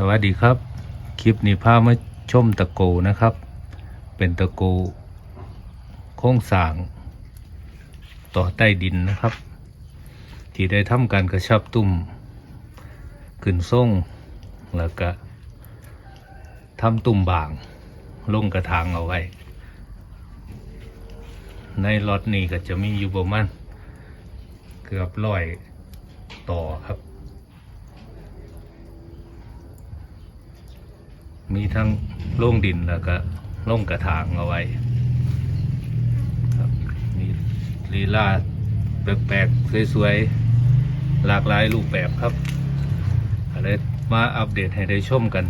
สวัสดีครับ คลิปนี้พามาชมตะโกนะครับ เป็นตะโกโค้งสางต่อใต้ดินนะครับ ที่ได้ทำการกระชับตุ่มขึ้นส่งแล้วก็ทำตุ่มบางลงกระถางเอาไว้ ในล็อตนี้ก็จะมีอยู่ประมาณเกือบร้อยต่อครับ มีทั้งโล่งดินแล้วก็โล่งกระถางเอาไว้ครับนี่ลีลาแปลกๆ สวย ๆ หลากหลายรูปแบบครับอะไรมาอัปเดตให้ได้ชมกัน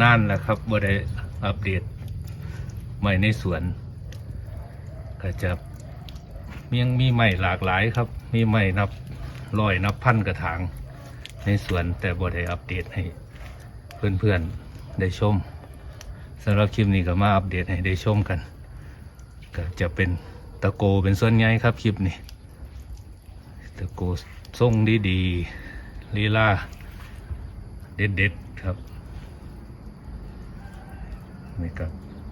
นานแหล้วครับว่าได้อัปเดตใหม่ในสวน ก็จะยังมีใหม่หลากหลายครับ มีใหม่นับร้อยนับพันกระถางในสวนแต่บ่ได้อัปเดตให้ เพื่อนๆได้ชมสำหรับคลิปนี้ก็มาอัปเดตให้ได้ชมกันก็จะเป็นตะโกเป็นส่วนใหญ่ครับคลิปนี้ตะโกทรงดีๆลีลาเด็ดๆครับนี่ก็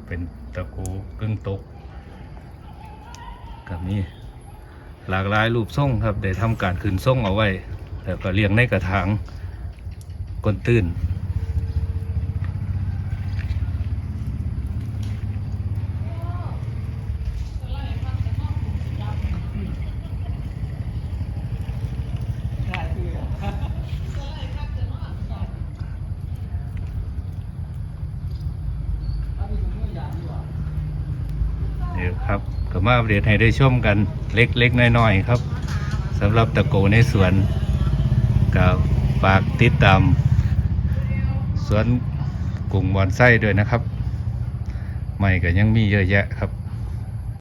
เป็นตะโกกึ่งตกกับนี่หลากหลายรูปทรงครับได้ทำการขึ้นทรงเอาไว้ แล้วก็เลี้ยงในกระถางก้นตื้น ดี๋ยวครับก็มาอัปเดตให้ได้ชมกันเล็กๆน้อยๆครับสำหรับตะโกในสวนก็ฝากติดตามสวนกลุ่มบอนไส้ด้วยนะครับใหม่ก็ยังมีเยอะแยะครับ